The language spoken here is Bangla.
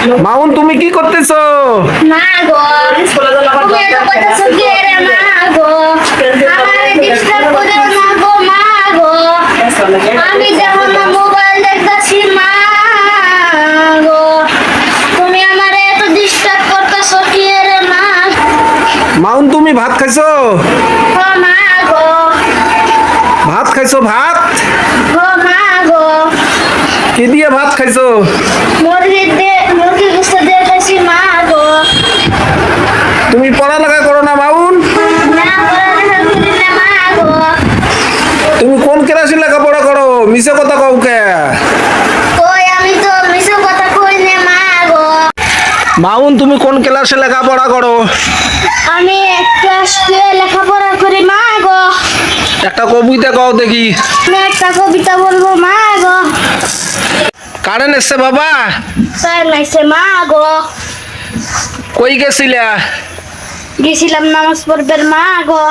মাউন তুমি কি করতেছো? মা গো তুমি রে মা গো আমারে ডিস্টার্ব করে না গো মা গো। আমি যেমন মোবাইল দেখতাছি মা গো। তুমি আমারে এত ডিস্টার্ব করতেছো কি রে মা? মাউন তুমি ভাত খাইছো? গো মা গো। ভাত খাইছো ভাত? গো মা গো। কি দিয়ে ভাত খাইছো? মুরগি তুমি কোন ক্লাসে লেখাপড়া করো? মিশে কথা কও কে? কই আমি তো মিছো কথা কই না মা গো। মাউন তুমি কোন ক্লাসে লেখাপড়া করো? আমি ক্লাস টুয়ে লেখাপড়া করি মা গো। একটা কবিতা কও দেখি। আমি একটা কবিতা বলব মা গো। কারেন্ট এসছে বাবা? স্যার নাইছে মা গো। কই গেছিলা? গেছিলাম নামাজ পড়বার মা গো।